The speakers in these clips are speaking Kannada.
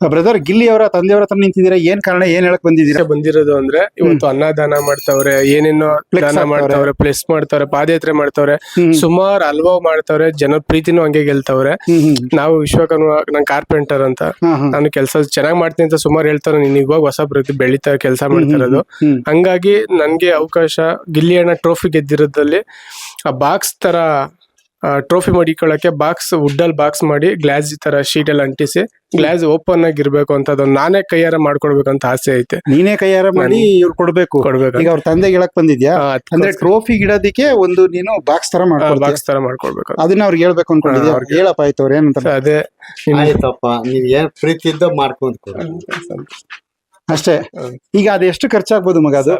ಬ್ರದರ್ ಗಿಲ್ಲಿ ಅವರ ತಂದೆಯವರ ಹತ್ರ ನಿಂತಿದ್ದೀರಾ? ಏನ್ ಕಾರಣ? ಏನ್ ಹೇಳಕ್ ಬಂದಿದ್ದೀರಾ? ಬಂದಿರೋದು ಅಂದ್ರೆ ಇವತ್ತು ಅನ್ನದಾನ ಮಾಡ್ತಾವ್ರೆ ಏನೇನೋ ದಾನ. ಮಾಡ್ತಾವ್ರೆ ಪ್ಲೇಸ್ ಮಾಡ್ತಾವ್ರೆ ಪಾದಯಾತ್ರೆ ಮಾಡ್ತಾವ್ರೆ. ಸುಮಾರು ಹಲ್ವಾವ್ ಮಾಡ್ತಾವ್ರೆ ಜನ ಪ್ರೀತಿನೂ ಹಂಗೆ ಗೆಲ್ತಾವ್ರೆ. ನಾವು ವಿಶ್ವಕರ್ಮ ನಾನ್ ಕಾರ್ಪೆಂಟರ್ ಅಂತ. ನಾನು ಕೆಲಸ ಚೆನ್ನಾಗ್ ಮಾಡ್ತೀನಿ ಅಂತ ಸುಮಾರು ಹೇಳ್ತಾರೆ ನೀನ್ ಇವಾಗ ಹೊಸ ಪ್ರತಿ ಬೆಳಿತಾ ಕೆಲಸ ಮಾಡ್ತಿರೋದು. ಹಂಗಾಗಿ ನನ್ಗೆ ಅವಕಾಶ ಗಿಲ್ಲಿ ಅಣ್ಣ ಟ್ರೋಫಿ ಗೆದ್ದಿರೋದ್ರಲ್ಲಿ ಆ ಬಾಕ್ಸ್ ತರ ಟ್ರೋಫಿ ಮಡಿಕೊಳ್ಳಕ್ಕೆ ಬಾಕ್ಸ್ ವುಡ್ಡಲ್ ಬಾಕ್ಸ್ ಮಾಡಿ ಗ್ಲಾಸ್ ತರ ಶೀಟ್ ಅಲ್ಲಿ ಅಂಟಿಸಿ ಗ್ಲಾಸ್ ಓಪನ್ ಆಗಿರ್ಬೇಕು ಅಂತ ಅದೊಂದು ನಾನೇ ಕೈಯಾರ ಅಂತ ಆಸೆ ಐತೆ. ನೀನೇ ಕೈಯಾರ ಮಾಡಿ ಇವ್ರು ಕೊಡ್ಬೇಕು. ಕೊಡ್ಬೇಕು. ಈಗ ಅವ್ರ ತಂದೆ ಹೇಳಕ್ ಬಂದಿದ್ಯಾ? ಅಂದ್ರೆ ಟ್ರೋಫಿ ಇಡೋದಿಕ್ಕೆ ಒಂದು ನೀನು ಬಾಕ್ಸ್ ತರ ಮಾಡ್ಕೊ ಬಾಕ್ಸ್ ತರ ಮಾಡ್ಕೊಡ್ಬೇಕು ಅದನ್ನ ಅವ್ರಿಗೆ ಹೇಳ್ಬೇಕು ಅನ್ಕೊಂಡಿದ್ಯಾ? ಅವ್ರಿಗೆ. ಹೇಳಪ್ಪ ಆಯ್ತು ಅವ್ರ ಏನಂತ ಅದೇ ಆಯ್ತಪ್ಪ ನೀವ್ ಏನ್ ಪ್ರೀತಿ ಇದ್ದ ಮಾಡ್ಕೊಂಡ್ ಕೊಡಿ. ಅಷ್ಟೇ. ಈಗ ಅದು ಎಷ್ಟು ಖರ್ಚಾಗ್ಬೋದು ಮಗ ಅದು?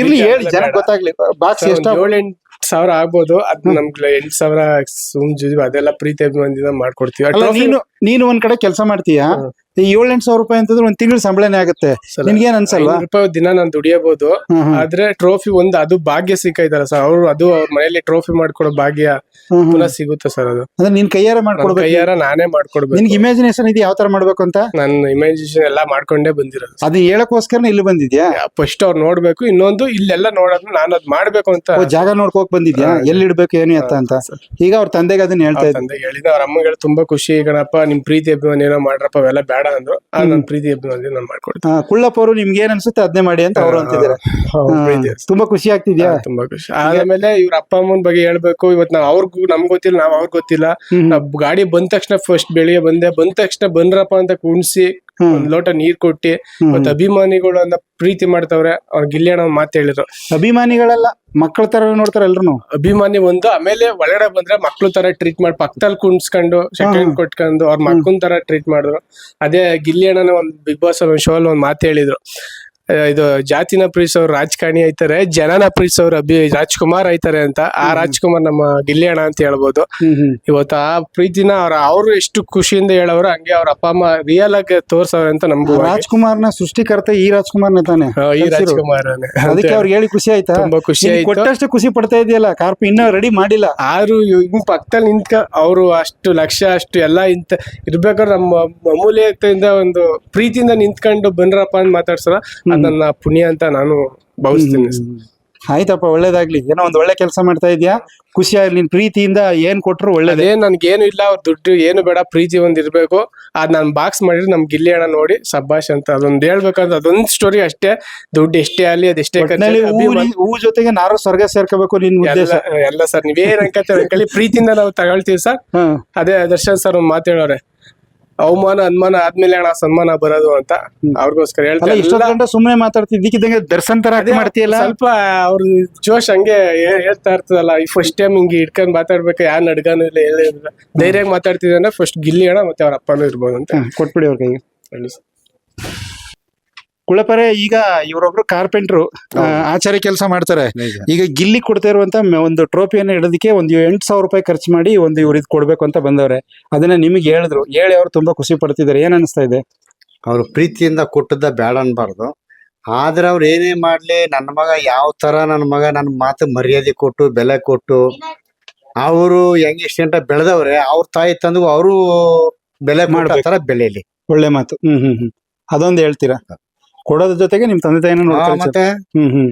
ಇರ್ಲಿ ಹೇಳಿ ಜನ ಗೊತ್ತಾಗ್ಲಿ. ಬಾಕ್ಸ್ ಎಷ್ಟು ಏಳೆಂಟು ಸಾವಿರ ಆಗ್ಬೋದು ಅದ್ ನಮ್ಗೆ ಎಂಟ್ ಸಾವಿರ ಸುಮ್ ಜುಜು ಅದೆಲ್ಲ ಪ್ರೀತಿ ಅಭಿಮಾನದಿಂದ ಮಾಡ್ಕೊಡ್ತೀವಿ. ಆ ಅಲ್ಲ trophy ನೀನು ನೀನು ಒಂದ್ ಕಡೆ ಕೆಲಸ ಮಾಡ್ತೀಯಾ. ಈ ಏಳೆಂಟು ಸಾವಿರ ರೂಪಾಯಿ ಅಂತಂದ್ರೆ ಒಂದ್ ತಿಂಗಳ ಸಂಬಳನೇ ಆಗುತ್ತೆ. ನಿನ್ಗೇನ್ ಅನ್ಸಲ್ವಾ? ಐನೂರು ರೂಪಾಯಿ ದಿನ ನಾನು ದುಡಿಯಬಹುದು ಹ್ಮ್, ಹ್ಮ್. ಆದ್ರೆ ಟ್ರೋಫಿ ಒಂದು ಅದು ಭಾಗ್ಯ ಸಿಕ್ಕೈತಲ್ಲ ಸರ್. ಅವ್ರು ಅದು ಮನೆಯಲ್ಲಿ ಮನೇಲಿ ಟ್ರೋಫಿ ಮಾಡ್ಕೊಡೋ ಭಾಗ್ಯ ಹ್ಮ್, ಹ್ಮ್. ಪುನಃ ಸಿಗುತ್ತೆ ಸರ್ ಅದು. ಅಂದ್ರೆ ನಿನ್ ಕೈಯಾರ ನನ್ ಮಾಡ್ಕೊಡ್ಬೇಕು? ಕೈಯಾರ ನಾನೇ ಮಾಡ್ಕೊಡ್ಬೇಕು. ನಿನ್ಗೆ ಇಮ್ಯಾಜಿನೇಷನ್ ಇದೆ ಯಾವ ತರ ಮಾಡ್ಬೇಕು ಅಂತ? ನನ್ನ ಇಮ್ಯಾಜಿನೇಷನ್ ಎಲ್ಲಾ ಮಾಡ್ಕೊಂಡೇ ಬಂದಿರೋದು ಅದು ಹೇಳಕ್ಕೋಸ್ಕರ ಇಲ್ಲಿ ಬಂದಿದ್ಯಾ? ಫಸ್ಟ್ ಅವ್ರು ನೋಡ್ಬೇಕು ಇನ್ನೊಂದು ಇಲ್ಲೆಲ್ಲ ನೋಡೋದು ನಾನು ಅದ್ ಮಾಡ್ಬೇಕು ಅಂತ. ಓ, ಜಾಗ ನೋಡ್ಕೋಕ್ ಬಂದಿದ್ಯಾ? ಎಲ್ಲಿ ಇಡ್ಬೇಕು ಏನು ಎತ್ತ ಅಂತ? ಈಗ ಅವ್ರ ತಂದೆಗೆ ಅದನ್ನ ಹೇಳ್ತಾ ಇದ್ದಾರೆ ಇದ್ದೆ ತಂದೆ ಹೇಳಿದ ಅವ್ರ ಅಮ್ಮಗೆ ಹೇಳಿ ತುಂಬಾ ಖುಷಿ ಕಣಪ್ಪ ನಿಮ್ ಪ್ರೀತಿ ಅಭಿಮಾನ ಏನೋ ಮಾಡ್ರಪ್ಪ ಅವೆಲ್ಲ ಬೇಡ ಅಂದ್ರು. ಆ ನನ್ ಪ್ರೀತಿ ಅಭಿಮಾನ ನಾನು ಮಾಡ್ಕೊಡ್ತೀನಿ ಕುಳ್ಳಪ್ಪ ಅವರು ನಿಮ್ಗೆ ಏನ್ ಅನ್ಸುತ್ತೆ ಅದನ್ನೇ ಮಾಡಿ ಅಂತ ಅವ್ರು ಅಂತಿದ್ದಾರೆ. ಅವ್ರ ಪ್ರೀತಿ ಹಾ, ತುಂಬಾ ಖುಷಿ ಆಗ್ತಿದ್ಯಾ? ತುಂಬಾ ಖುಷಿ. ಆಮೇಲೆ ಇವ್ರ ಅಪ್ಪ ಅಮ್ಮನ ಬಗ್ಗೆ ಹೇಳ್ಬೇಕು. ಇವತ್ ನಾವ್ ಅವ್ರಿಗೂ ನಮ್ಗ್ ಗೊತ್ತಿಲ್ಲ ನಾವ್ ಅವ್ರಿಗೆ ಗೊತ್ತಿಲ್ಲ. ನಾವ್ ಗಾಡಿ ಬಂದ ತಕ್ಷಣ ಫಸ್ಟ್ ಬೆಳಿಗ್ಗೆ ಬಂದೆ. ಬಂದ ತಕ್ಷಣ ಬಂದ್ರಪ್ಪ ಅಂತ ಕುಣ್ಸಿ. ಒಂದ್ ಲೋಟ ನೀರ್ ಕೊಟ್ಟಿ ಮತ್ತೆ ಅಭಿಮಾನಿಗಳನ್ನ ಪ್ರೀತಿ ಮಾಡ್ತಾವ್ರೆ. ಅವ್ರ ಗಿಲ್ಲಿಯಣ್ಣ ಒಂದ್ ಮಾತು ಹೇಳಿದ್ರು. ಅಭಿಮಾನಿಗಳೆಲ್ಲ ಮಕ್ಕಳ ತರ ನೋಡ್ತಾರೆ ಎಲ್ರು ಅಭಿಮಾನಿ ಒಂದು ಆಮೇಲೆ ಒಳಗಡೆ ಬಂದ್ರೆ ಮಕ್ಳು ತರ ಟ್ರೀಟ್ ಮಾಡಿ ಪಕ್ಕದಲ್ಲಿ ಕುಣ್ಸ್ಕೊಂಡು ಸೆಕೆಂಡ್ ಕೊಟ್ಕೊಂಡು ಅವ್ರ ಮಕ್ಕಳ ತರ ಟ್ರೀಟ್ ಮಾಡಿದ್ರು. ಅದೇ ಗಿಲ್ಲಿ ಅಣ್ಣನ ಒಂದ್ ಬಿಗ್ ಬಾಸ್ ಒಂದ್ ಶೋ ಅಲ್ಲಿ ಒಂದ್ ಮಾತು ಹೇಳಿದ್ರು. ಇದು ಜಾತಿನ ಪ್ರೀತಿಸೋರು ರಾಜಕಾರಣಿ ಐತಾರೆ ಜನನ ಪ್ರೀತಿಸೋರು ಅಭಿ ರಾಜ್ಕುಮಾರ್ ಐತಾರೆ ಅಂತ. ಆ ರಾಜ್ಕುಮಾರ್ ನಮ್ಮ ಗಿಲ್ಲಿ ಅಣ್ಣ ಅಂತ ಹೇಳ್ಬೋದು. ಇವತ್ತು ಆ ಪ್ರೀತಿನ ಅವ್ರ ಅವ್ರು ಎಷ್ಟು ಖುಷಿಯಿಂದ ಹೇಳವ್ರು ಹಂಗೆ ಅವ್ರ ಅಪ್ಪ ಅಮ್ಮ ರಿಯಲ್ ಆಗಿ ತೋರ್ಸವ್ರೆ ಅಂತ ನಮ್ಗೂ ಹಾಗೆ. ನ ಸೃಷ್ಟಿಕರ್ತ ಈ ರಾಜ್ಕುಮಾರ್ನ ತಾನೆ? ಈ. ರಾಜ್ಕುಮಾರ್ ಅದಕ್ಕೆ ಅವ್ರಿಗೆ ಹೇಳಿ ಖುಷಿ ಆಯ್ತಾ? ತುಂಬಾ ಖುಷಿ ಆಯ್ತು. ಕೊಟ್ಟಷ್ಟು ಖುಷಿ ಪಡ್ತಾ ಇದೆಯಲ್ಲ ಕಾರ್ಪ್ ಇನ್ನೂ ರೆಡಿ ಮಾಡಿಲ್ಲ. ಆರು ಪಕ್ಕದಲ್ಲಿ ನಿಂತ್ಕ ಅವರು ಅಷ್ಟು ಲಕ್ಷ ಅಷ್ಟು ಎಲ್ಲ ಇಂತ ಇರ್ಬೇಕಾದ್ರೆ ನಮ್ಮ ಅಮೂಲ್ಯತೆಯಿಂದ ಒಂದು ಪ್ರೀತಿಯಿಂದ ನಿಂತ್ಕೊಂಡು ಬಂದ್ರಪ್ಪ ಅಂತ ಮಾತಾಡ್ಸಲ್ಲ. ನನ್ನ ಪುಣ್ಯ ಅಂತ ನಾನು ಭಾವಿಸ್ತೀನಿ. ಆಯ್ತಪ್ಪ ಒಳ್ಳೇದಾಗ್ಲಿ. ಏನೋ ಒಂದ್ ಒಳ್ಳೆ ಕೆಲಸ ಮಾಡ್ತಾ ಇದೀಯಾ? ಖುಷಿ ಆಗ್ಲಿ ನಿನ್ ಪ್ರೀತಿಯಿಂದ ಏನ್ ಕೊಟ್ರು ಒಳ್ಳೇದೇ? ಅದೇ ನನ್ಗೇನು ಇಲ್ಲ ಅವ್ರ ದುಡ್ಡು ಏನು ಬೇಡ ಪ್ರೀತಿ ಒಂದ್ ಇರ್ಬೇಕು. ಅದ್ ನಾನ್ ಬಾಕ್ಸ್ ಮಾಡಿದ್ರೆ ನಮ್ ಗಿಲ್ಲಿ ಅಣ್ಣ ನೋಡಿ ಸಬ್ಬಾಷ್ ಅಂತ ಅದೊಂದ್ ಹೇಳ್ಬೇಕಂದ್ರೆ ಅದೊಂದ್ ಸ್ಟೋರಿ ಅಷ್ಟೇ. ದುಡ್ಡು ಎಷ್ಟೇ ಆಗ್ಲಿ ಅದೆಷ್ಟೇ ಒಟ್ನಲ್ಲಿ ಹೂ ಜೊತೆಗೆ ನಾರು ಸ್ವರ್ಗ ಸೇರ್ಕೋಬೇಕು ನಿನ್ ಉದ್ದೇಶ. ಎಲ್ಲ ಸರ್ ನೀವೇನ್ ಅನ್ಕೊಳ್ಳಿ ಪ್ರೀತಿಯಿಂದ ನಾವು ತಗೊಳ್ತೀವಿ ಸರ್. ಹಾ. ಅದೇ ದರ್ಶನ್ ಸರ್ ಒಂದ್ ಮಾತು ಹೇಳೋರೆ. ಅವಮಾನ ಅನುಮಾನ ಆದ್ಮೇಲೆ ಅಣ್ಣ ಸನ್ಮಾನ ಬರೋದು ಅಂತ ಅವ್ರಿಗೋಸ್ಕರ ಅಲ್ಲ ಹೇಳ್ತಾರೆ ಇಷ್ಟೊಂದು ಗಂಟೆ ಸುಮ್ನೆ ಮಾತಾಡ್ತಿದ್ದಕ್ಕಿದ್ದಂಗೆ ದರ್ಶನ್ ತರ act ಮಾಡ್ತೀಯಲ್ಲ? ಸ್ವಲ್ಪ ಅವ್ರ ಜೋಶ್ ಹಂಗೆ ಹೇ- ಹೇಳ್ತಾ ಇರ್ತದಲ್ಲ ಈ ಫಸ್ಟ್ ಟೈಮ್ ಹಿಂಗೆ ಇಟ್ಕೊಂಡ್ ಮಾತಾಡ್ಬೇಕು ಯಾರು ನಡ್ಗಾನು ಇಲ್ಲ ಹೇಳಿಲ್ಲ ಧೈರ್ಯವಾಗಿ ಮಾತಾಡ್ತಿದ್ದೆ ಅಂದ್ರೆ ಫಸ್ಟ್ ಗಿಲ್ಲಿ ಅಣ್ಣ ಮತ್ತೆ ಅವ್ರ ಅಪ್ಪನೂ ಇರ್ಬೋದು ಅಂತ. ಕೊಟ್ಬಿಡಿ ಅವ್ರಿಗೆ ಕೈಗೆ. ಹೇಳಿ sir. ಕುಳಪರೆ ಈಗ ಇವರೊಬ್ರು ಕಾರ್ಪೆಂಟ್ರು ಆಚಾರ್ಯ ಕೆಲಸ ಮಾಡ್ತಾರೆ. ಈಗ ಗಿಲ್ಲಿ ಕೊಡ್ತಾ ಇರುವಂತ ಒಂದು ಟ್ರೋಫಿಯನ್ನು ಇಡೋದಕ್ಕೆ ಒಂದು ಎಂಟು ಸಾವಿರ ರೂಪಾಯಿ ಖರ್ಚು ಮಾಡಿ ಒಂದು ಇವ್ರು ಇದು ಕೊಡ್ಬೇಕು ಅಂತ ಬಂದವ್ರೆ. ಅದನ್ನ ನಿಮಗೆ ಹೇಳಿದ್ರು. ಹೇಳಿ ಅವ್ರು ತುಂಬಾ ಖುಷಿ ಪಡ್ತಿದ್ದಾರೆ. ಏನ್ ಅನಿಸ್ತಾ ಇದೆ? ಅವ್ರು ಪ್ರೀತಿಯಿಂದ ಕೊಟ್ಟದ್ದ ಬೇಡ ಅನ್ಬಾರ್ದು. ಆದ್ರೆ ಅವ್ರು ಏನೇ ಮಾಡ್ಲಿ ನನ್ನ ಮಗ ಯಾವ ತರ ನನ್ನ ಮಗ ನನ್ನ ಮಾತು ಮರ್ಯಾದೆ ಕೊಟ್ಟು ಬೆಲೆ ಕೊಟ್ಟು ಅವರು ಹೆಂಗ್ ಇಷ್ಟ ಬೆಳೆದವ್ರೆ ಅವ್ರ ತಾಯಿ ತಂದು ಅವರು ಬೆಲೆ ಮಾಡೋ ಬೆಲೆಯಲ್ಲಿ ತರ ಬೆಳೆಯಲಿ ಒಳ್ಳೆ ಮಾತು. ಹ್ಮ್ ಹ್ಮ್ ಹ್ಮ್. ಅದೊಂದು ಹೇಳ್ತೀರಾ? ಕೊಡೋದ್ರ ಜೊತೆಗೆ ನಿಮ್ ತಂದೆ ತಾಯಿನ ಆ, ನೋಡ್ತಾರೆ ಮತ್ತೆ ಹ್ಮ್ ಹ್ಮ್.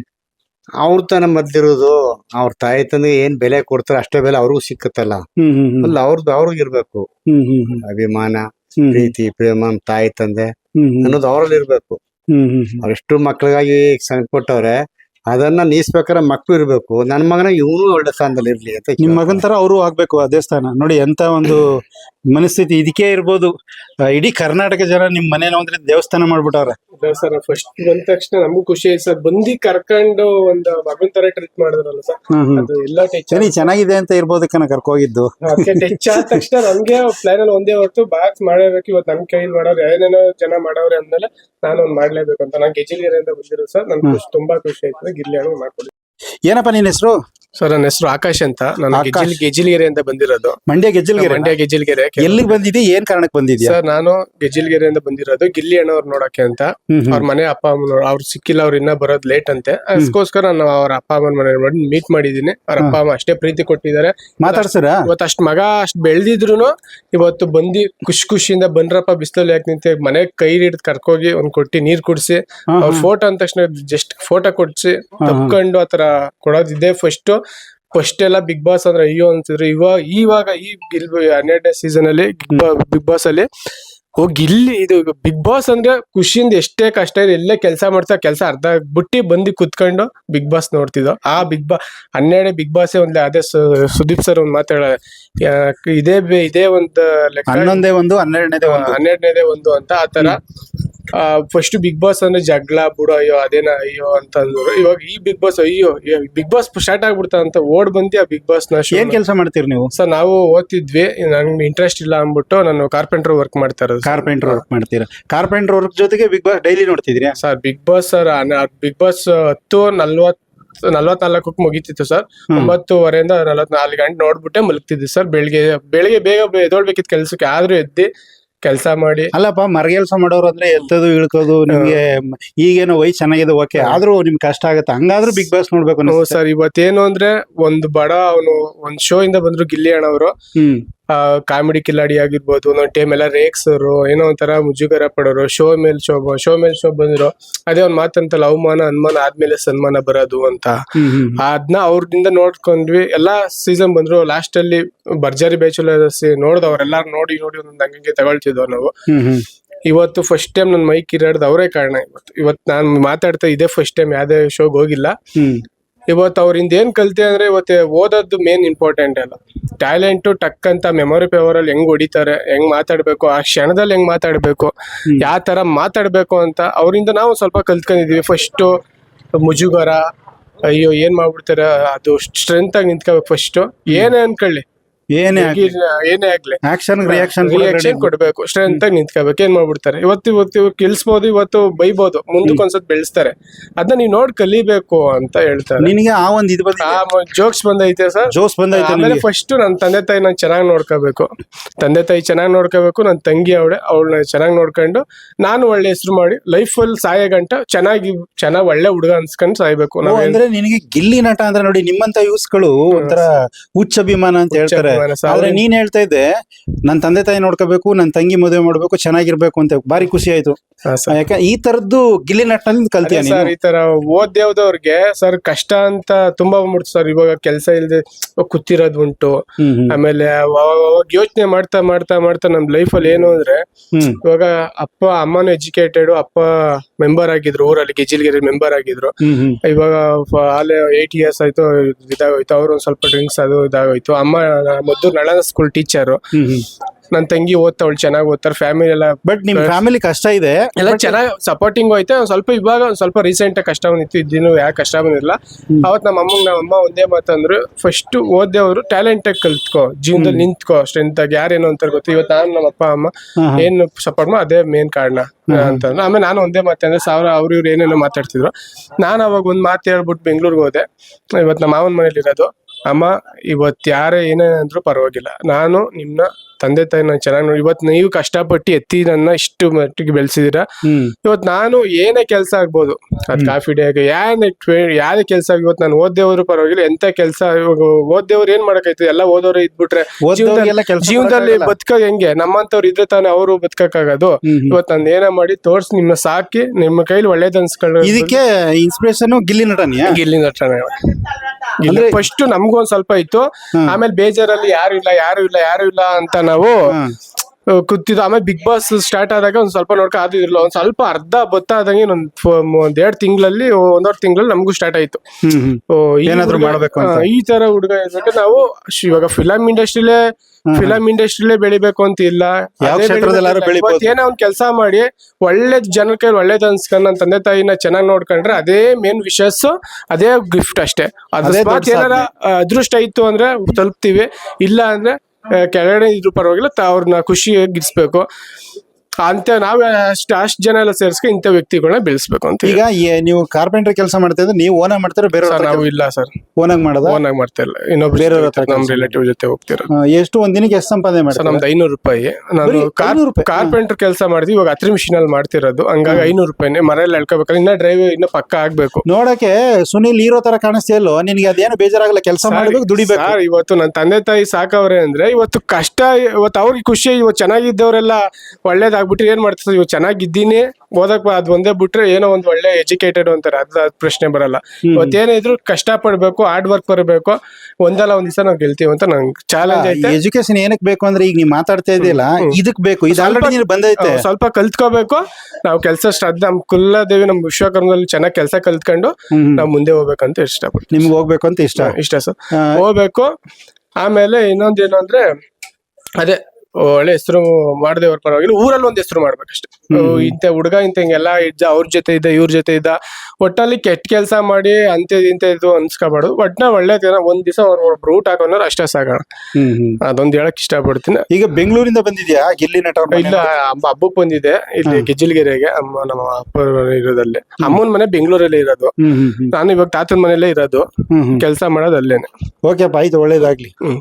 ಅವ್ರ ತನ ಮದ್ಲಿರೋದು ಅವ್ರ ತಾಯಿ ತಂದೆ ಏನ್ ಬೆಲೆ ಕೊಡ್ತಾರೆ ಅಷ್ಟೇ ಬೆಲೆ ಅವ್ರಿಗೂ ಸಿಕ್ಕತ್ತಲ್ಲ. ಹ್ಮ್ ಹ್ಮ್ ಹ್ಮ್. ಅಲ್ಲ ಅವ್ರದ್ದು ಅವ್ರಿಗೆ ಇರ್ಬೇಕು. ಹ್ಮ್ ಹ್ಮ್ ಹ್ಮ್. ಅಭಿಮಾನ ಹ್ಮ್ ಪ್ರೀತಿ ಪ್ರೇಮ ನಮ್ ತಾಯಿ ತಂದೆ ಹ್ಮ್ ಹ್ಮ್. ಅನ್ನೋದು ಅವ್ರಲ್ಲಿ ಇರ್ಬೇಕು ಹ್ಮ್ ಹ್ಮ್. ಹ್ಮ್ ಅವ್ರೆಷ್ಟು ಮಕ್ಳಿಗಾಗಿ ಸಣ್ಣ ಕೊಟ್ಟವ್ರೆ ಅದನ್ನ ನೀಸ್ಬೇಕಾದ್ರೆ ಮಕ್ಕಳು ಇರಬೇಕು. ನನ್ ಮಗನ ಇವನು ಒಳ್ಳೆ ಸ್ಥಾನದಲ್ಲಿ ಇರ್ಲಿ ಅಂತ ನಿಮ್ ಮಗನ್ ತರ ಅವರು ಆಗ್ಬೇಕು ಆ ದೇವಸ್ಥಾನ. ನೋಡಿ ಎಂತ ಒಂದು ಮನಸ್ಥಿತಿ ಇದಕ್ಕೆ ಇರ್ಬೋದು. ಆ, ಇಡೀ ಕರ್ನಾಟಕ ಜನ ನಿಮ್ ಮನೇನ ಅಂದ್ರೆ ದೇವಸ್ಥಾನ ಮಾಡ್ಬಿಟ್ಟವ್ರೆ. ಸರ್ ಫಸ್ಟ್ ಬಂದ ತಕ್ಷಣ ನಮಗೂ ಖುಷಿ ಆಯ್ತು ಸರ್. ಬಂದಿ ಕರ್ಕೊಂಡು ಒಂದು ಮಗನ್ ತರ ಟ್ರೀಟ್ ಮಾಡಿದ್ರಲ್ಲ ಸರ್. ಹ್ಮ್ ಹ್ಮ್. ಅದು ಎಲ್ಲ ಟಚ್ ಸರಿ ಚೆನ್ನಾಗಿದೆ ಅಂತ ಇರ್ಬೋದಕ್ಕೆ ನಾ ಕರ್ಕೋಗಿದ್ದು ಟಚ್ ಆದ ತಕ್ಷಣ ನಮ್ಗೆ ಪ್ಲಾನ್ ಅಲ್ಲಿ ಒಂದೇ ಹೊತ್ತು ಬಾಕ್ಸ್ ಮಾಡಬೇಕು ಇವತ್ತು ನಮ್ ಕೈಲಿ ಮಾಡೋರು ಏನೇನೋ ಜನ ಮಾಡವ್ರೆ ಅಂದ್ಮೇಲೆ ನಾನು ಒಂದ್ ಮಾಡ್ಲೇಬೇಕು ಅಂತ. ನಾನು ಗೆಜಿಲಿಯರಿಂದ ಬಂದಿರೋದು ಸರ್. ನನ್ ಖುಷಿ ತುಂಬಾ ಖುಷಿ ಆಯ್ತು. ಗಿಲ್ಲಿ ಅಣ್ಣ ಮಾಡ್ಕೊಡಿ ಏನಪ್ಪ ನಿನ್ನ ಹೆಸರು? ಸರ್ ನನ್ನ ಹೆಸರು ಆಕಾಶ್ ಅಂತ. ನಾನು ಆಕಾಶ್. ಗೆಜಿಲ್ ಗೆಜಿಲ್ಗೆರೆ ಅಂತ ಬಂದಿರೋದು. ಮಂಡ್ಯ ಗೆಜ್ಜಲ್ಗೆರೆ ಮಂಡ್ಯ ಗೆಜಿಲ್ಗೆರೆ ಎಲ್ಲಿಗೆ ಬಂದಿದ್ಯಾ ಏನ್ ಕಾರಣಕ್ಕೆ ಬಂದಿದ್ಯಾ? ಸರ್ ನಾನು ಗೆಜಿಲ್ಗೆರೆಯಿಂದ ಬಂದಿರೋದು ಗಿಲ್ಲಿ ಅಣ್ಣವ್ರು ನೋಡಕ್ಕೆ ಅಂತ. ಹ್ಮ್ ಹ್ಮ್. ಅವ್ರ ಮನೆ ಅಪ್ಪ ಅಮ್ಮ ಅವ್ರು ಸಿಕ್ಕಿಲ್ಲ ಅವ್ರು ಇನ್ನ ಬರೋದ್ ಲೇಟ್ ಅಂತೆ. ಅದಕ್ಕೋಸ್ಕರ ನಾನು ಅವ್ರ ಅಪ್ಪ ಅಮ್ಮನ ಮನೆ ಮಾಡಿ ಮೀಟ್ ಮಾಡಿದೀನಿ ಅವ್ರ ಅಪ್ಪ ಅಮ್ಮ ಅಷ್ಟೇ ಪ್ರೀತಿ ಕೊಟ್ಟಿದ್ದಾರೆ. ಮಾತಾಡ್ಸರಾ? ಇವತ್ತು ಅಷ್ಟ್ ಮಗ ಅಷ್ಟ್ ಬೆಳ್ದಿದ್ರು ಇವತ್ತು ಬಂದಿ ಖುಷಿ ಖುಷಿಯಿಂದ ಬಂದ್ರಪ್ಪ ಬಿಸಿಲಲ್ಲಿ ಯಾಕೆ ನಿಂತೆ? ಮನೆ ಕೈ ಹಿಡಿದು ಕರ್ಕೋಗಿ ಒಂದ್ ಕೊಟ್ಟಿ ನೀರ್ ಕುಡ್ಸಿ. ಅವ್ರ ಫೋಟೋ ಅಂದ ತಕ್ಷಣ ಜಸ್ಟ್ ಫೋಟೋ ಕೊಡ್ಸಿ. ತಪ್ಕೊಂಡು ಆತರ ಕೊಡೋದಿದೆ ಫಸ್ಟ್ ಫಸ್ಟ್ ಎಲ್ಲ ಬಿಗ್ ಬಾಸ್ ಅಂದ್ರೆ ಅಯ್ಯೋ ಅಂತಿದ್ರು ಇವಾಗ ಇವಾಗ ಈ ಗಿಲ್ ಹನ್ನೆರಡನೇ ಸೀಸನ್ ಅಲ್ಲಿ ಬಿಗ್ ಬಾಸ್ ಅಲ್ಲಿ ಹೋಗಿ ಇಲ್ಲಿ ಇದು ಬಿಗ್ ಬಾಸ್ ಅಂದ್ರೆ ಖುಷಿಯಿಂದ ಎಷ್ಟೇ ಕಷ್ಟ ಇದೆ ಎಲ್ಲೇ ಕೆಲಸ ಮಾಡ್ತಾ ಕೆಲಸ ಅರ್ಧ ಬಿಟ್ಟಿ ಬಂದು ಕುತ್ಕೊಂಡು ಬಿಗ್ ಬಾಸ್ ನೋಡ್ತಿದ್ದೋ. ಆ ಬಿಗ್ ಬಾ ಹನ್ನೆರಡೇ ಬಿಗ್ ಬಾಸ್ ಒಂದ್ ಅದೇ ಸುದೀಪ್ ಸರ್ ಒಂದ್ ಮಾತಾಡ ಇದೇ ಇದೇ ಒಂದು ಹನ್ನೊಂದೇ ಒಂದು ಹನ್ನೆರಡನೇದೇ ಒಂದು. ಹನ್ನೆರಡನೇದೇ ಒಂದು ಅಂತ ಆತರ ಫಸ್ಟ್ ಬಿಗ್ ಬಾಸ್ ಅಂದ್ರೆ ಜಗಳ ಬಿಡು ಅಯ್ಯೋ ಅದೇನ ಅಯ್ಯೋ ಅಂತ ಅಂದ್ರು. ಇವಾಗ ಈ ಬಿಗ್ ಬಾಸ್ ಅಯ್ಯೋ ಬಿಗ್ ಬಾಸ್ ಸ್ಟಾರ್ಟ್ ಆಗ್ಬಿಡ್ತಾ ಅಂತ ಓಡ್ ಬಂದಿ ಆ ಬಿಗ್ ಬಾಸ್ನ ಏನ್ ಕೆಲಸ ಮಾಡ್ತೀರಿ ನೀವು? ಸರ್ ನಾವು ಓದ್ತಿದ್ವಿ. ನಂಗೆ ಇಂಟ್ರೆಸ್ಟ್ ಇಲ್ಲ ಅಂದ್ಬಿಟ್ಟು ನಾನು ಕಾರ್ಪೆಂಟರ್ ವರ್ಕ್ ಮಾಡ್ತಾ ಇರೋದು ಕಾರ್ಪೆಂಟರ್ ವರ್ಕ್ ಮಾಡ್ತೀರಾ? ಕಾರ್ಪೆಂಟರ್ ವರ್ಕ್ ಜೊತೆಗೆ big boss daily ನೋಡ್ತಿದ್ರಿ sir Big Boss sir Big Boss ಹತ್ತು ನಲ್ವತ್ ನಲ್ವತ್ನಾಲ್ಕಕ್ಕೆ ಮುಗಿತಿತ್ತು ಸರ್. ಒಂಬತ್ತುವರೆಯಿಂದ ನಲವತ್ನಾಲ್ಕು ಗಂಟೆ ನೋಡ್ಬಿಟ್ಟೆ ಮಲಗ್ತಿದ್ವಿ ಸರ್. ಬೆಳಿಗ್ಗೆ ಬೆಳಿಗ್ಗೆ ಬೇಗ ಎದ್ದೋಳ್ಬೇಕಿತ್ತು ಕೆಲಸಕ್ಕೆ ಕೆಲ್ಸಕ್ಕೆ. ಆದ್ರೂ ಎದ್ದಿ ಕೆಲಸ ಮಾಡಿ. ಅಲ್ಲಪ್ಪ ಮರಗೆಲ್ಸ ಮಾಡೋರು ಅಂದ್ರೆ ಎತ್ತದು ಇಳ್ಕೋದು ನಿಮ್ಗೆ ಈಗೇನೋ ವೈ ಚೆನ್ನಾಗಿದೆ ಓಕೆ ಆದ್ರೂ ನಿಮ್ಗೆ ಕಷ್ಟ ಆಗುತ್ತೆ. ಹಂಗಾದ್ರೂ ಬಿಗ್ ಬಾಸ್ ನೋಡ್ಬೇಕು. ಸರ್ ಇವತ್ತೇನು ಅಂದ್ರೆ ಒಂದು ಬಡ ಅವನು ಒಂದ್ ಶೋ ಇಂದ ಬಂದ್ರು ಗಿಲ್ಲಿ ಅಣ್ಣವರು. ಹ್ಮ್. ಕಾಮಿಡಿ ಕಿಲಾಡಿ ಆಗಿರ್ಬೋದು ಒಂದೊಂದ್ ಟೈಮ್ ಎಲ್ಲ ರೇಕ್ಸರು ಏನೋ ಒಂಥರ ಮುಜುಗರ ಪಡೋರು ಶೋ ಮೇಲ್ ಶೋ ಶೋ ಮೇಲ್ ಶೋ ಬಂದ್ರು ಅದೇ ಒಂದ್ ಮಾತಂತಲ್ಲ ಅವಮಾನ ಅನುಮಾನ ಆದ್ಮೇಲೆ ಸನ್ಮಾನ ಬರೋದು ಅಂತ. ಅದನ್ನ ಅವ್ರದಿಂದ ನೋಡ್ಕೊಂಡ್ವಿ ಎಲ್ಲಾ ಸೀಸನ್ ಬಂದ್ರು ಲಾಸ್ಟ್ ಅಲ್ಲಿ ಭರ್ಜರಿ ನೋಡ್ದ ಅವ್ರೆಲ್ಲಾರು ನೋಡಿ ನೋಡಿ ಒಂದೊಂದು ಹಂಗಂಗೆ ತಗೊಳ್ತಿದ್ವು ನಾವು. ಇವತ್ತು ಫಸ್ಟ್ ಟೈಮ್ ನನ್ ಮೈಕ್ ಇರಾಡ್ದು ಅವರೇ ಕಾರಣ. ಇವತ್ತು ಇವತ್ತು ನಾನು ಮಾತಾಡ್ತಾ ಇದೇ ಫಸ್ಟ್ ಟೈಮ್ ಯಾವ್ದೇ ಶೋಗೆ ಹೋಗಿಲ್ಲ. ಇವತ್ತು ಅವ್ರಿಂದ ಏನು ಕಲ್ತೆ ಅಂದ್ರೆ ಇವತ್ತು ಓದೋದು ಮೇನ್ ಇಂಪಾರ್ಟೆಂಟ್ ಅಲ್ಲ. ಟ್ಯಾಲೆಂಟ್ ಟಕ್ ಅಂತ ಮೆಮೊರಿ ಪವರ್ ಅಲ್ಲಿ ಹೆಂಗ್ ಹೊಡಿತಾರೆ ಹೆಂಗ್ ಮಾತಾಡಬೇಕು ಆ ಕ್ಷಣದಲ್ಲಿ ಹೆಂಗ್ ಮಾತಾಡ್ಬೇಕು ಯಾವ ತರ ಮಾತಾಡ್ಬೇಕು ಅಂತ ಅವರಿಂದ ನಾವು ಸ್ವಲ್ಪ ಕಲ್ತ್ಕೊಂಡಿದ್ವಿ. ಫಸ್ಟ್ ಮುಜುಗರ ಅಯ್ಯೋ ಏನ್ ಮಾಡ್ಬಿಡ್ತಾರೆ ಅದು ಸ್ಟ್ರೆಂತಾಗಿ ನಿಂತ್ಕೋಬೇಕು ಫಸ್ಟ್ ಏನೇ ಅನ್ಕೊಳ್ಳಿ. ಏನೇ ಆಗ್ಲಿ. ಏನೇ ಆಗ್ಲಿ. ಆಕ್ಷನ್ ರಿಯಾಕ್ಷನ್ ರಿಯಾಕ್ಷನ್ ಕೊಡ್ಬೇಕು. ಸ್ಟ್ರೆಂತ್ ಆಗಿ ನಿಂತ್ಕೋಬೇಕು. ಏನ್ ಮಾಡ್ಬಿಡ್ತಾರೆ? ಇವತ್ತು ಇವತ್ತು ಗೆಲ್ಸ್ಬೋದು ಇವತ್ತು ಬೈಬೋದು. ಮುಂದಕ್ಕೆ ಒಂದ್ಸತ್ ಬೆಳೆಸ್ತಾರೆ. ಅದನ್ನ ನೀವು ನೋಡ್ ಕಲಿಬೇಕು ಅಂತ ಹೇಳ್ತಾರೆ. ನಿನಗೆ ಆ ಒಂದ್ ಇದು ಬಂದ ಆ ಜೋಕ್ಸ್ ಬಂದೈತೆ ಸರ್? ಜೋಕ್ಸ್ ಬಂದೈತೆ ಆಮೇಲೆ ನಿನಗೆ. ಫಸ್ಟ್ ನನ್ನ ತಂದೆ ತಾಯಿ ನಾನು ಚೆನ್ನಾಗಿ ನೋಡ್ಕೋಬೇಕು. ತಂದೆ ತಾಯಿ ಚೆನ್ನಾಗಿ ನೋಡ್ಕೋಬೇಕು ನನ್ನ ತಂಗಿ ಅವಳೆ ಅವಳನ್ನ ಚೆನ್ನಾಗಿ ನೋಡ್ಕೊಂಡು ನಾನು ಒಳ್ಳೆ ಹೆಸರು ಮಾಡಿ ಲೈಫ್ ಅಲ್ಲಿ ಸಾಯೋ ಗಂಟ ಚೆನ್ನಾಗಿ ಚೆನ್ನಾಗಿ ಒಳ್ಳೆ ಹುಡುಗ ಅನ್ಸ್ಕೊಂಡು ಸಾಯ್ಬೇಕು. ಓ, ನಾವ್ ಅಂದ್ರೆ ನಿನಗೆ ಗಿಲ್ಲಿ ನಟ ಅಂದ್ರೆ ನೋಡಿ ನಿಮ್ಮಂತ ಯೂಸ್ಗಳು ಒಂಥರ ಹುಚ್ಚಭಿಮಾನ ಅಂತ ಹೇಳ್ತಾರೆ. ಆದ್ರೆ ನೀನ್ ಹೇಳ್ತಾ ಇದ್ದೆ ನನ್ ತಂದೆ ತಾಯಿ ನೋಡ್ಕೋಬೇಕು ನನ್ ತಂಗಿ ಮದುವೆ ಮಾಡ್ಬೇಕು ಚೆನ್ನಾಗಿರ್ಬೇಕು ಅಂತ ಬಾರಿ ಖುಷಿ ಆಯ್ತು. ಯಾಕ ಈ ತರದ್ದು ಗಿಲ್ಲಿ ನಟನಲ್ಲಿ ಕಲ್ತೀಯ ಸರ್ ಈ ತರ ಓದ್ದೇವ್ದವ್ರಿಗೆ ಸರ್ ಕಷ್ಟ ಅಂತ ತುಂಬಾ ಬಂದ್ಬಿಡ್ತು ಸರ್. ಇವಾಗ ಕೆಲಸ ಇಲ್ದೆ ಕೂತಿರೋದು ಉಂಟು. ಆಮೇಲೆ ಯೋಚನೆ ಮಾಡ್ತಾ ಮಾಡ್ತಾ ಮಾಡ್ತಾ ನಮ್ ಲೈಫ್ ಅಲ್ಲಿ ಏನು ಅಂದ್ರೆ ಇವಾಗ ಅಪ್ಪ ಅಮ್ಮನೂ ಎಜುಕೇಟೆಡ್ ಅಪ್ಪ ಮೆಂಬರ್ ಆಗಿದ್ರು ಊರಲ್ಲಿ ಗೆಜಿಲ್ಗೆರೆ ಮೆಂಬರ್ ಆಗಿದ್ರು. ಇವಾಗ ಅಲ್ಲೇ ಏಟ್ ಇಯರ್ಸ್ ಆಯ್ತು ಇದಾಗೋಯ್ತು. ಅವ್ರು ಒಂದ್ ಸ್ವಲ್ಪ ಡ್ರಿಂಕ್ಸ್ ಅದು ಇದಾಗೋಯ್ತು. ಅಮ್ಮ ನಳನ ಸ್ಕೂಲ್ ಟೀಚರ್ ನನ್ ತಂಗಿ ಓದ್ತಾವಳು ಚೆನ್ನಾಗಿ ಓದ್ತಾರೆ ಫ್ಯಾಮಿಲಿ ಎಲ್ಲ ಬಟ್ ನಿಮ್ ಫ್ಯಾಮಿಲಿ ಕಷ್ಟ ಇದೆ. ಎಲ್ಲ ಚೆನ್ನಾಗಿ ಸಪೋರ್ಟಿಂಗ್ ಐತೆ ಒಂದ್ ಸ್ವಲ್ಪ ಇವಾಗ ಒಂದ್ ಸ್ವಲ್ಪ ರೀಸೆಂಟ್ ಕಷ್ಟ ಬಂದಿತ್ತು ಇದ್ದಿನ ಯಾಕೆ ಕಷ್ಟ ಬಂದಿಲ್ಲ. ಅವತ್ ನಮ್ಮ ಅಮ್ಮಂಗ್ ನಮ್ಮ ಅಮ್ಮ ಒಂದೇ ಮಾತಂದ್ರು ಫಸ್ಟ್ ಓದ್ದೇವ್ರು ಟ್ಯಾಲೆಂಟ್ ಆಗಿ ಕಲ್ತ್ಕೋ ಜೀವನದಲ್ಲಿ ನಿಂತ್ಕೋ ಸ್ಟ್ರೆಂತ್ ಆಗಿ ಯಾರೇನು ಅಂತ ಗೊತ್ತು? ಇವತ್ತು ನಾನು ನಮ್ಮ ಅಪ್ಪ ಅಮ್ಮ. ಏನ್ ಸಪೋರ್ಟ್ ಮಾ ಅದೇ ಮೇನ್ ಕಾರಣ ಅಂತಂದ್ರೆ. ಆಮೇಲೆ ನಾನು ಒಂದೇ ಮಾತಂದ್ರೆ ಸಾವಿರ ಅವ್ರ ಇವ್ರು ಏನೇನೋ ಮಾತಾಡ್ತಿದ್ರು. ನಾನು ಅವಾಗ ಒಂದ್ ಮಾತು ಹೇಳ್ಬಿಟ್ಟು ಬೆಂಗಳೂರಿಗೆ ಹೋದೆ. ಇವತ್ತು ನಮ್ಮ ಮಾವನ ಮನೇಲಿ ಇರೋದು ಅಮ್ಮ ಇವತ್ತು ಯಾರೇ ಏನೇ ಅಂದ್ರೂ ಪರವಾಗಿಲ್ಲ. ನಾನು ನಿಮ್ನ ತಂದೆ ತಾಯಿನ ಚೆನ್ನಾಗಿ ನೋಡಿ ಇವತ್ತು ನೀವು ಕಷ್ಟಪಟ್ಟು ಎತ್ತಿ ನನ್ನ ಇಷ್ಟು ಮಟ್ಟಿಗೆ ಬೆಳೆಸಿದಿರ. ಇವತ್ತು ನಾನು ಏನೇ ಕೆಲಸ ಆಗ್ಬೋದು ಅದ್ ಕಾಫಿ ಡೇ ಆಗ ಯಾನೇ ಯಾವ್ದೇ ಕೆಲಸ ಆಗಿ ಇವತ್ತು ನಾನು ಓದ್ದೇವ್ರು ಪರವಾಗಿಲ್ಲ ಎಂತ ಕೆಲಸ ಓದ್ದೇವ್ರು ಏನ್ ಮಾಡಕೈತಿ ಎಲ್ಲ ಓದೋರು ಇದ್ಬಿಟ್ರೆ. ಜೀವನದಲ್ಲಿ ಬದುಕ ಹೆಂಗೆ? ನಮ್ಮಂತವ್ರು ಇದ್ರೆ ತಾನೇ ಅವರು ಬದುಕಕ್ಕಾಗೋದು. ಇವತ್ತು ನಾನು ಏನೇ ಮಾಡಿ ತೋರ್ಸಿ ನಿಮ್ಮ ಸಾಕಿ ನಿಮ್ಮ ಕೈಲಿ ಒಳ್ಳೇದ್ ಇದಕ್ಕೆ ಇನ್ಸ್ಪಿರೇಷನ್ ಗಿಲ್ಲಿ ನಟನಿಯಾ? ಗಿಲ್ಲಿ ಹತ್ರನೇ ಅಂದ್ರೆ- ಫಸ್ಟ್ ನಮ್ಗೊಂದ್ ಒಂದ್ ಸ್ವಲ್ಪ ಇತ್ತು. ಆಮೇಲೆ ಬೇಜಾರಲ್ಲಿ ಯಾರು ಇಲ್ಲ ಯಾರು ಇಲ್ಲ ಯಾರು ಇಲ್ಲ ಅಂತ ನಾವು. ಕೂತಿದ್ದು. ಆಮೇಲೆ ಬಿಗ್ ಬಾಸ್ ಸ್ಟಾರ್ಟ್ ಆದಾಗ ಒಂದ್ ಸ್ವಲ್ಪ ನೋಡ್ಕೊ ಆದಿದ್ರು ಒಂದ್ ಸ್ವಲ್ಪ ಅರ್ಧ ಬತ್ತಾದಂಗೆ ಒಂದ್ ಫ- ಒಂದ್ ಎರಡ್ ತಿಂಗಳಲ್ಲಿ ಒಂದರ್ ತಿಂಗಳಲ್ಲಿ ನಮಗೂ ಸ್ಟಾರ್ಟ್ ಆಯ್ತು. ಏನಾದ್ರು ಮಾಡ್ಬೇಕು. ಈ ತರ ಹುಡುಗ ಇರ್ಬೇಕು. ನಾವು ಇವಾಗ ಫಿಲಂ ಇಂಡಸ್ಟ್ರಿಲೇ ಫಿಲಂ ಇಂಡಸ್ಟ್ರಿಲೇ ಬೆಳಿಬೇಕು ಅಂತ ಇಲ್ಲ. ಏನೋ ಒಂದ್ ಕೆಲಸ ಮಾಡಿ ಒಳ್ಳೆ ಜನಕ್ಕೆ ಕೈ ಒಳ್ಳೇದ್ ಅನ್ಸ್ಕೊಂಡ್ ನನ್ನ ತಂದೆ ತಾಯಿನ ಚೆನ್ನಾಗ್ ನೋಡ್ಕೊಂಡ್ರೆ ಅದೇ ಮೇನ್ ವಿಶಸ್ ಅದೇ ಗಿಫ್ಟ್ ಅಷ್ಟೇ. ಅದೇ ಅಕಸ್ಮಾತ್ ದೊಡ್ಡ ಏನಾರ ಅದೃಷ್ಟ ಇತ್ತು ಅಂದ್ರೆ ತಲುಪ್ತೀವಿ. ಇಲ್ಲ ಅಂದ್ರೆ ಕೆಳಗಡೆ ಇದ್ರು ಪರವಾಗಿಲ್ಲ ತ- ಅವ್ರನ್ನ ಖುಷಿಯಾಗಿರ್ಸ್ಬೇಕು. ಅಂತ ನಾವೇ ಅಷ್ಟು ಅಷ್ಟು ಜನ ಎಲ್ಲ ಸೇರಿಸ್ಕೊಂಡು ಇಂಥ ವ್ಯಕ್ತಿಗಳನ್ನ ಬೆಳೆಸ್ಬೇಕು ಅಂತ ಈಗ ನೀವು ಕಾರ್ಪೆಂಟರ್ ಕೆಲಸ ಮಾಡ್ತಾ ಇದ್ರೆ ನೀವು ಓನಾಗಿ ಮಾಡ್ತಾರೆ ಬೇರೆ ಸರ್ ನಾವು ಇಲ್ಲ ಸರ್. ಓನಾಗಿ ಮಾಡೋದು? ಓನ್ ಆಗಿ ಮಾಡ್ತಾ ಇಲ್ಲ. ಇನ್ನೊಬ್ರು ಬೇರೆಯವ್ರ ಹತ್ರ ನಮ್ಮ ರಿಲೇಟಿವ್ ಜೊತೆ ಹೋಗ್ತಿರೋದು ಎಷ್ಟು ಒಂದ್ ದಿನಕ್ಕೆ ಎಷ್ಟು ಸಂಪಾದನೆ ಸರ್ ಮಾಡ್ತಾರೆ? ನಮ್ದು ಐನೂರು ರೂಪಾಯಿ. ನಾನು ಬರೀ 500 ರೂಪಾಯಿ? ಕಾರ್ಪೆಂಟರ್ ಕೆಲಸ ಮಾಡ್ತೀವಿ ಇವಾಗ ಹತ್ರ ಮಿಷಿನ್ ಅಲ್ಲಿ ಮಾಡ್ತಿರೋದು. ಹಂಗಾಗಿ ಐನೂರು ರೂಪಾಯಿನೇ ಮರ ಎಲ್ಲ ಎಳ್ಕೋಬೇಕಲ್ಲ ಇನ್ನ ಡ್ರೈವ್ ಇನ್ನ ಪಕ್ಕ ಆಗ್ಬೇಕು. ನೋಡಕ್ಕೆ ಸುನಿಲ್ ಹೀರೋ ತರ ಕಾಣಿಸ್ತಿಲ್ಲ ನಿನ್ಗೆ ಅದೇನು ಬೇಜಾರಾಗಲ್ಲ ಕೆಲಸ ಮಾಡ್ಬೇಕು ದುಡಿಬೇಕು. ಸರ್ ಇವತ್ತು ನನ್ನ ತಂದೆ ತಾಯಿ ಸಾಕವ್ರೆ ಅಂದ್ರೆ ಇವತ್ತು ಕಷ್ಟ ಇವತ್ತು ಅವ್ರಿಗೆ ಖುಷಿ ಇವತ್ತು ಚೆನ್ನಾಗಿದ್ದವರೆಲ್ಲ ಒಳ್ಳೇದಾಗ್ಬಿಟ್ರೆ ಏನ್ ಮಾಡ್ತಾರೆ ಇವ್ ಚೆನ್ನಾಗಿದ್ದೀನಿ ಓದಕ್ ಬ- ಅದ್ ಒಂದೇ ಬಿಟ್ರೆ ಏನೋ ಒಂದ್ ಒಳ್ಳೆ ಎಜುಕೇಟೆಡ್ ಅಂತಾರೆ. ಅದ್ ಅದ್ ಪ್ರಶ್ನೆ ಬರಲ್ಲ. ಇವತ್ತೇನೇ ಇದ್ರು ಕಷ್ಟ ಪಡ್ಬೇಕು ಹಾರ್ಡ್ ವರ್ಕ್ ಬರಬೇಕು ಒಂದಲ್ಲ ಒಂದ್ ದಿವಸ ನಾವು ಗೆಲ್ತೀವಿ ಅಂತ ನಂಗೆ ಚಾಲೆಂಜ್ ಐತೆ. ಎಜುಕೇಶನ್ ಏನಕ್ ಬೇಕು ಅಂದ್ರೆ ಈಗ ನೀವು ಮಾತಾಡ್ತಾ ಇದೆಯಲ್ಲ ಇದಕ್ ಬೇಕು ಇದು ಆಲ್ರೆಡಿ ನೀನು ಬಂದೈತೆ. ನಾವು ಸ್ವಲ್ಪ ಕಲ್ತ್ಕೋಬೇಕು. ನಾವು ಕೆಲಸ ಸ್ಟಾರ್ಟ್ ನಮ್ ಕುಲ್ಲದೇವಿ ನಮ್ ವಿಶ್ವಕರ್ಮದಲ್ಲಿ ಚೆನ್ನಾಗಿ ಕೆಲಸ ಕಲ್ತ್ಕೊಂಡು ಹ್ಮ್. ನಾವು ಮುಂದೆ ಹೋಗ್ಬೇಕಂತ ಇಷ್ಟಪಡ್ತೀನಿ. ನಿಮ್ಗೆ ಹೋಗ್ಬೇಕು ಅಂತ ಇಷ್ಟ? ಇಷ್ಟ ಸರ್. ಆ, ಹೋಗ್ಬೇಕು. ಆಮೇಲೆ ಇನ್ನೊಂದೇನು ಅಂದ್ರೆ ಅದೇ ಒಳ್ಳೆ ಹೆಸರು ಮಾಡದೆ ಅವ್ರ ಪರವಾಗಿಲ್ಲ. ಊರಲ್ಲಿ ಒಂದ್ ಹೆಸರು ಮಾಡ್ಬೇಕಷ್ಟೇ. ಇಂತ ಹುಡುಗ ಇಂತ ಹಿಂಗೆಲ್ಲ ಇದ್ದ ಅವ್ರ ಜೊತೆ ಇದ್ದ ಇವ್ರ ಜೊತೆ ಇದ್ದ. ಒಟ್ಟಲ್ಲಿ ಕೆಟ್ಟ ಕೆಲಸ ಮಾಡಿ ಅಂತೆ ಇಂತ ಇದು ಅನ್ಸ್ಕೋಬಾರ್ದು ಒಟ್ನ ಒಳ್ಳೆ ದಿನ ಒಂದ್ ದಿವಸ ಅವ್ರ ರೂಟ್ ಊಟ ಹಾಕೋನವ್ರು ಅಷ್ಟೇ ಸಾಗೋಣ ಅದೊಂದ್ ಹೇಳಕ್ ಇಷ್ಟಪಡ್ತೀನಿ. ಈಗ ಬೆಂಗಳೂರಿಂದ ಬಂದಿದ್ಯಾ? ಗಿಲ್ಲಿ ನಟ? ಇಲ್ಲ ಹಬ್ಬ ಹಬ್ಬಕ್ ಬಂದಿದೆ ಇಲ್ಲಿ ಗಿಜ್ಜಿಲ್ಗೆರೆಗೆ ಅಮ್ಮ ನಮ್ಮ ಅಪ್ಪ ಇರೋದಲ್ಲಿ. ಅಮ್ಮನ ಮನೆ ಬೆಂಗಳೂರಲ್ಲೇ ಇರೋದು. ನಾನು ಇವಾಗ ತಾತನ ಮನೆಯಲ್ಲೇ ಇರೋದು. ಕೆಲಸ ಮಾಡೋದು ಅಲ್ಲೇನೆ. ಓಕೆಪ್ಪ ಆಯ್ತು ಒಳ್ಳೇದಾಗ್ಲಿ. ಹ್ಮ್.